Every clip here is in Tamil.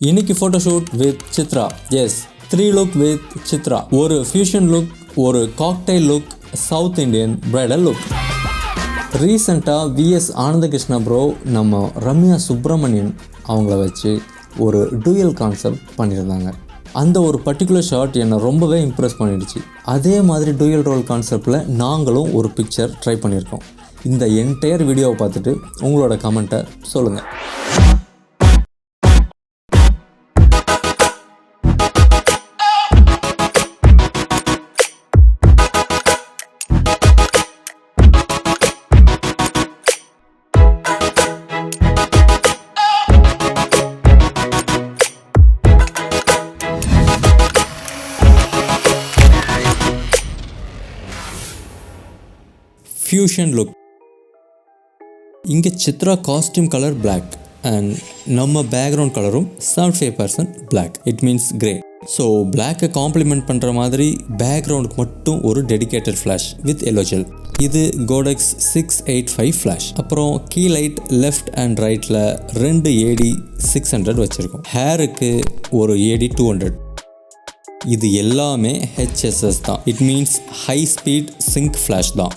இன்னைக்கு photoshoot with Chitra. S three look with Chitra. ஒரு ஃபியூஷன் லுக் ஒரு cocktail look south Indian bridal look ரீசண்டாக விஎஸ் ஆனந்தகிருஷ்ணா ப்ரோ நம்ம ரம்யா சுப்பிரமணியன் அவங்கள வச்சு ஒரு டூயல் கான்செப்ட் பண்ணியிருந்தாங்க. அந்த ஒரு பர்டிகுலர் ஷார்ட் என்னை ரொம்பவே இம்ப்ரெஸ் பண்ணிடுச்சு. அதே மாதிரி டூயல் ரோல் கான்செப்டில் நாங்களும் ஒரு பிக்சர் ட்ரை பண்ணியிருக்கோம். இந்த என்டையர் வீடியோவை பார்த்துட்டு உங்களோட கமெண்ட்டை சொல்லுங்கள் ஃபியூஷன் லுக் இங்கே Chitra costume colour black and நம்ம பேக்ரவுண்ட் கலரும் seventy five percent black it means grey so பிளாக்கை காம்ப்ளிமெண்ட் பண்ணுற மாதிரி பேக்ரவுண்டுக்கு மட்டும் ஒரு dedicated flash with yellow gel இது Godox six eight five flash அப்புறம் கீ லைட் லெஃப்ட் அண்ட் ரைட்டில் ரெண்டு ஏடி சிக்ஸ் ஹண்ட்ரட் வச்சுருக்கோம். ஹேருக்கு ஒரு ஏடி டூ ஹண்ட்ரட் இது எல்லாமே ஹெச்எஸ்எஸ் தான். It means high speed sync flash தான்.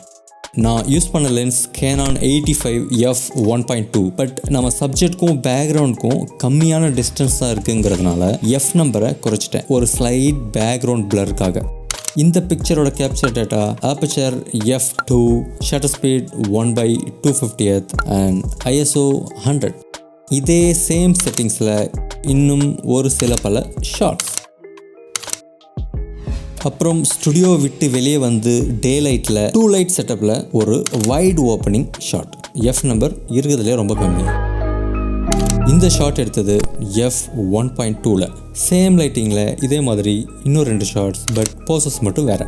நான் யூஸ் பண்ண lens Canon eighty five f one point two but நம்ம சப்ஜெக்ட்க்கும் பேக்ரவுண்டுக்கும் கம்மியான டிஸ்டன்ஸ் தான் இருக்குங்கிறதுனால எஃப் நம்பரை குறைச்சிட்டேன். ஒரு ஸ்லைட் பேக்ரவுண்ட் பிளருக்காக இந்த பிக்சரோட capture data aperture f two shutter speed one by two fiftieth and I S O hundred இதே சேம் செட்டிங்ஸில் இன்னும் ஒரு சில பல ஷார்ட்ஸ் அப்புறம் ஸ்டுடியோ விட்டு வெளியே வந்து டே லைட்டில் டூ லைட் செட்டப்பில் ஒரு wide opening shot f number இருக்கிறதுலே ரொம்ப கம்மி. இந்த ஷாட் எடுத்தது எஃப் ஒன் பாயிண்ட் டூவில் சேம் லைட்டிங்கில் இதே மாதிரி இன்னும் ரெண்டு ஷார்ட்ஸ் பட் போசஸ் மட்டும் வேறு.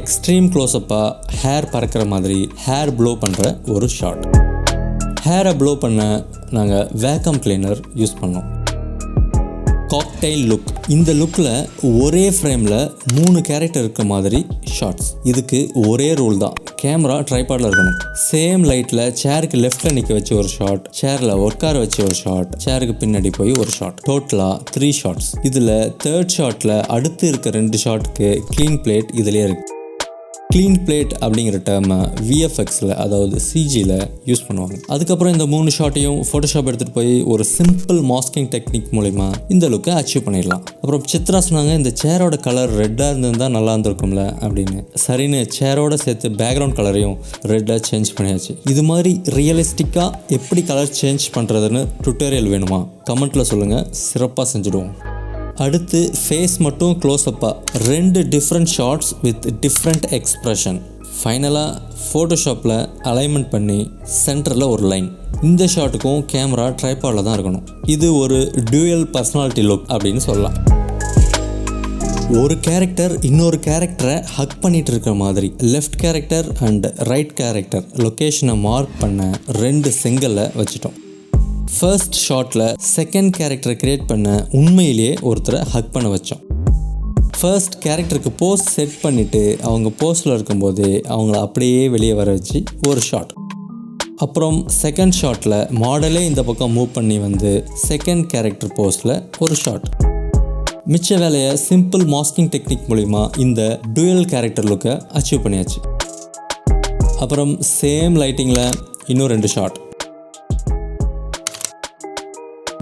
எக்ஸ்ட்ரீம் க்ளோஸ்அப்பாக ஹேர் பறக்கிற மாதிரி ஹேர் ப்ளோ பண்ணுற ஒரு ஷாட் ஹேரை ப்ளோ பண்ண நாங்கள் வேக்கம் கிளீனர் யூஸ் பண்ணோம். காக்டைல் லுக் இந்த லுக்கில் ஒரே ஃப்ரேமில் மூணு கேரக்டர் இருக்க மாதிரி ஷார்ட்ஸ் இதுக்கு ஒரே ரூல் தான். கேமரா ட்ரைபாடில் இருக்கணும். சேம் லைட்டில் சேருக்கு லெஃப்டில் நிற்க வச்சு ஒரு ஷாட் சேரில் உட்கார வச்சு ஒரு ஷாட் சேருக்கு பின்னாடி போய் ஒரு ஷாட் டோட்டலாக த்ரீ ஷாட்ஸ் இதில் தேர்ட் ஷாட்டில் அடுத்து இருக்க ரெண்டு ஷாட்டுக்கு க்ளீன் பிளேட் இதுலேயே இருக்குது க்ளீன் பிளேட் அப்படிங்கிற டேர்மை விஎஃப்எக்ஸில் அதாவது சிஜியில் யூஸ் பண்ணுவாங்க. அதுக்கப்புறம் இந்த மூணு ஷாட்டையும் ஃபோட்டோஷாப் எடுத்துகிட்டு போய் ஒரு சிம்பிள் மாஸ்கிங் டெக்னிக் மூலிமா இந்த லுக்கை அச்சீவ் பண்ணிடலாம். அப்புறம் சித்ரா சொன்னாங்க இந்த சேரோட கலர் ரெட்டாக இருந்திருந்தா நல்லா இருந்திருக்கும்ல அப்படின்னு. சரின்னு சேரோட சேர்த்து பேக்ரவுண்ட் கலரையும் ரெட்டாக சேஞ்ச் பண்ணியாச்சு. இது மாதிரி ரியலிஸ்டிக்காக எப்படி கலர் சேஞ்ச் பண்ணுறதுன்னு டுட்டோரியல் வேணுமா? கமெண்ட்டில் சொல்லுங்கள் சிறப்பாக செஞ்சுடுவோம். அடுத்து ஃபேஸ் மட்டும் க்ளோஸ்அப்பாக ரெண்டு different shots with different expression ஃபைனலாக ஃபோட்டோஷாப்பில் அலைன்மெண்ட் பண்ணி சென்டரில் ஒரு லைன் இந்த ஷாட்டுக்கும் கேமரா ட்ரைபாடில் தான் இருக்கணும். இது ஒரு டியூயல் பர்சனாலிட்டி லுக் அப்படின்னு சொல்லலாம். ஒரு கேரக்டர் இன்னொரு கேரக்டரை ஹக் பண்ணிட்டு இருக்கிற மாதிரி left character and right character லொக்கேஷனை மார்க் பண்ண ரெண்டு செங்கலை வச்சுட்டோம். ஃபர்ஸ்ட் ஷாட்டில் செகண்ட் கேரக்டரை கிரியேட் பண்ண உண்மையிலேயே ஒருத்தரை ஹக் பண்ண வச்சோம். ஃபர்ஸ்ட் கேரக்டருக்கு போஸ்ட் செட் பண்ணிவிட்டு அவங்க போஸ்டில் இருக்கும்போது அவங்கள அப்படியே வெளியே வர வச்சு ஒரு ஷாட் அப்புறம் செகண்ட் ஷாட்டில் மாடலே இந்த பக்கம் மூவ் பண்ணி வந்து செகண்ட் கேரக்டர் போஸ்டில் ஒரு ஷாட் மிச்ச வேலையை சிம்பிள் மாஸ்கிங் டெக்னிக் மூலிமா இந்த டுயல் கேரக்டர் லுக்கை அச்சீவ் பண்ணியாச்சு. அப்புறம் சேம் லைட்டிங்கில் இன்னும் ரெண்டு ஷாட்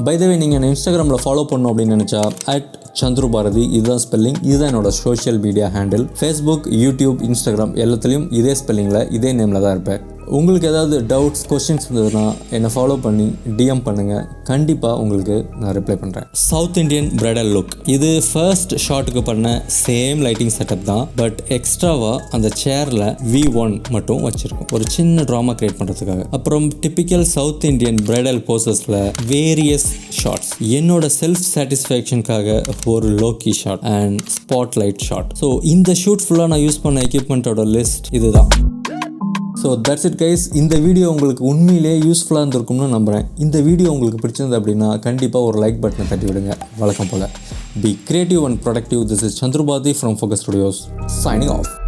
பைதவே நீங்கள் என்னை இன்ஸ்டாகிராமில் ஃபாலோ பண்ணணும் அப்படின்னு நினச்சா அட் சந்துரு பாரதி இதுதான் ஸ்பெல்லிங் இதுதான் என்னோட social media handle Facebook YouTube Instagram எல்லாத்துலேயும் இதே ஸ்பெல்லிங்கில் இதே நேமில் தான் இருப்பேன். உங்களுக்கு ஏதாவது டவுட்ஸ் கொஸ்டின்ஸ் இருந்ததுன்னா என்னை ஃபாலோ பண்ணி டிஎம் பண்ணுங்கள் கண்டிப்பாக உங்களுக்கு நான் ரிப்ளை பண்ணுறேன் சவுத் இந்தியன் பிரைடல் லுக் இது ஃபர்ஸ்ட் ஷாட்டுக்கு பண்ண சேம் லைட்டிங் செட்டப் தான். பட் எக்ஸ்ட்ராவாக அந்த சேரில் வி ஒன் மட்டும் வச்சுருக்கோம். ஒரு சின்ன ட்ராமா கிரியேட் பண்ணுறதுக்காக அப்புறம் டிப்பிக்கல் சவுத் இந்தியன் பிரைடல் போசஸில் வேரியஸ் ஷார்ட்ஸ் என்னோட செல்ஃப் சாட்டிஸ்ஃபேக்ஷனுக்காக ஒரு low key shot and spotlight shot so இந்த ஷூட் ஃபுல்லாக நான் யூஸ் பண்ண எக்யூப்மெண்ட்டோட லிஸ்ட் இதுதான். ஸோ தட்ஸ் இட் கைஸ் இந்த வீடியோ உங்களுக்கு உண்மையிலே யூஸ்ஃபுல்லாக இருந்திருக்கும்னு நம்புகிறேன் இந்த வீடியோ உங்களுக்கு பிடிச்சிருந்தது அப்படின்னா கண்டிப்பாக ஒரு லைக் பட்டனை தட்டி விடுங்க. வழக்கம் போல். Be creative and productive this is Chandrapathi from Focus Studios signing off